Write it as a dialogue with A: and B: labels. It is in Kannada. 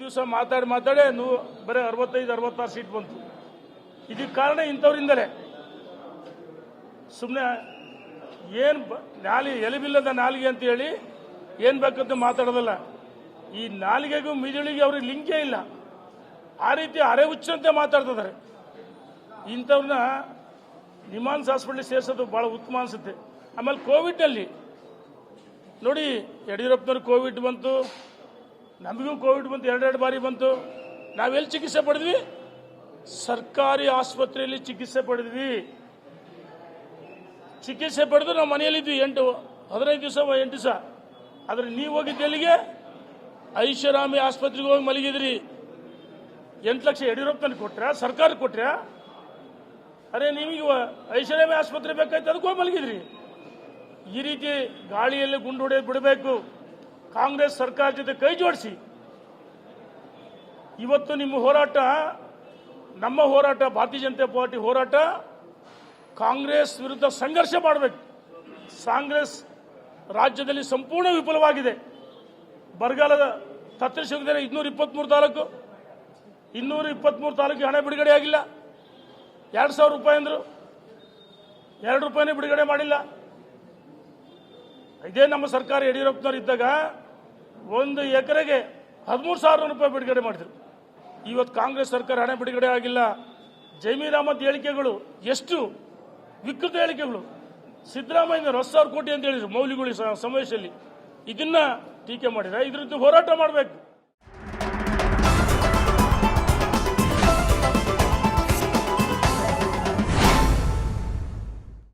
A: ದಿವಸ ಮಾತಾಡಿ ಮಾತಾಡಿ ನೂ, ಬರೀ ಅರವತ್ತೈದು, ಅರವತ್ತಾರು ಸೀಟ್ ಬಂತು. ಇದಕ್ಕೆ ಕಾರಣ ಇಂಥವ್ರಿಂದಲೇ. ಸುಮ್ಮನೆ ಏನು ನಾಲಿ ಎಲೆಬಿಲ್ಲದ ನಾಲಿಗೆ ಅಂತ ಹೇಳಿ ಏನು ಬೇಕಂತ ಮಾತಾಡೋದಲ್ಲ. ಈ ನಾಲಿಗೆಗೂ ಮಿದುಳಿಗೆ ಅವ್ರಿಗೆ ಲಿಂಕೇ ಇಲ್ಲ. ಆ ರೀತಿ ಅರೆ ಹುಚ್ಚಂತೆ ಮಾತಾಡ್ತಿದ್ದಾರೆ. ಇಂಥವ್ರನ್ನ ನಿಮಾನ್ಸ್ ಹಾಸ್ಪಿಟ್ಲಿಗೆ ಸೇರಿಸೋದು ಭಾಳ ಉತ್ತಮ ಅನಿಸುತ್ತೆ. ಆಮೇಲೆ ಕೋವಿಡ್ನಲ್ಲಿ. ನೋಡಿ ಯಡಿಯೂರಪ್ಪನವ್ರಿಗೆ ಕೋವಿಡ್ ಬಂತು ನಮಗೂ ಕೋವಿಡ್ ಬಂತು, ಎರಡೆರಡು ಬಾರಿ ಬಂತು. ನಾವೆಲ್ಲಿ ಚಿಕಿತ್ಸೆ ಪಡೆದ್ವಿ? ಸರ್ಕಾರಿ ಆಸ್ಪತ್ರೆಯಲ್ಲಿ ಚಿಕಿತ್ಸೆ ಪಡೆದ್ವಿ. ಚಿಕಿತ್ಸೆ ಪಡೆದು ನಾವು ಮನೆಯಲ್ಲಿದ್ವಿ ಎಂಟು, ಹದಿನೈದು ದಿವಸ ಎಂಟು ದಿವಸ. ಆದರೆ ನೀವು ಹೋಗಿದ್ದು ಎಲ್ಲಿಗೆ? ಐಷಾರಾಮಿ ಆಸ್ಪತ್ರೆಗೆ ಹೋಗಿ ಮಲಗಿದ್ರಿ. ಎಂಟು ಲಕ್ಷ ಯಡಿಯೂರಪ್ಪನ ಕೊಟ್ರ? ಸರ್ಕಾರ ಕೊಟ್ರ? ಅರೆ, ನಿಮಗೆ ಐಷಾರಾಮಿ ಆಸ್ಪತ್ರೆ ಬೇಕಾಯ್ತು, ಅದಕ್ಕೆ ಹೋಗಿ ಮಲಗಿದ್ರಿ. ಈ ರೀತಿ ಗಾಳಿಯಲ್ಲಿ ಗುಂಡು ಹೊಡೆಯೋದು ಬಿಡಬೇಕು. ಕಾಂಗ್ರೆಸ್ ಸರ್ಕಾರ ಜೊತೆ ಕೈ ಜೋಡಿಸಿ. ಇವತ್ತು ನಿಮ್ಮ ಹೋರಾಟ, ನಮ್ಮ ಹೋರಾಟ, ಭಾರತೀಯ ಜನತಾ ಪಾರ್ಟಿ ಹೋರಾಟ, ಕಾಂಗ್ರೆಸ್ ವಿರುದ್ಧ ಸಂಘರ್ಷ ಮಾಡಬೇಕು. ಕಾಂಗ್ರೆಸ್ ರಾಜ್ಯದಲ್ಲಿ ಸಂಪೂರ್ಣ ವಿಫಲವಾಗಿದೆ. ಬರಗಾಲದ ತತ್ತರಿಸಿದರೆ ಇನ್ನೂರ ಇಪ್ಪತ್ತ್ಮೂರು ತಾಲೂಕು. ಇನ್ನೂರ ಇಪ್ಪತ್ತ್ಮೂರು ತಾಲೂಕಿಗೆ ಹಣ ಬಿಡುಗಡೆ ಆಗಿಲ್ಲ. ಎರಡು ಸಾವಿರ ರೂಪಾಯಿ ಅಂದರು. ಎರಡು ರೂಪಾಯಿನೇ ಬಿಡುಗಡೆ ಮಾಡಿಲ್ಲ. ಇದೇ ನಮ್ಮ ಸರ್ಕಾರ ಯಡಿಯೂರಪ್ಪನವ್ರು ಇದ್ದಾಗ ಒಂದು ಎಕರೆಗೆ ಹದಿಮೂರು ಸಾವಿರ ರೂಪಾಯಿ ಬಿಡುಗಡೆ ಮಾಡಿದ್ರು. ಇವತ್ತು ಕಾಂಗ್ರೆಸ್ ಸರ್ಕಾರ ಹಣ ಬಿಡುಗಡೆ ಆಗಿಲ್ಲ. ಜಮೀರ್ ಅಹಮದ್ ಹೇಳಿಕೆಗಳು ಎಷ್ಟು ವಿಕೃತ ಹೇಳಿಕೆಗಳು. ಸಿದ್ದರಾಮಯ್ಯ ಹೊಸ ಸಾವಿರ ಕೋಟಿ ಅಂತ ಹೇಳಿದ್ರು ಮೌಲ್ಯಗಳು ಸಮಾವೇಶದಲ್ಲಿ. ಇದನ್ನ ಟೀಕೆ ಮಾಡಿದ್ರೆ ಇದ್ರದ್ದು ಹೋರಾಟ ಮಾಡಬೇಕು.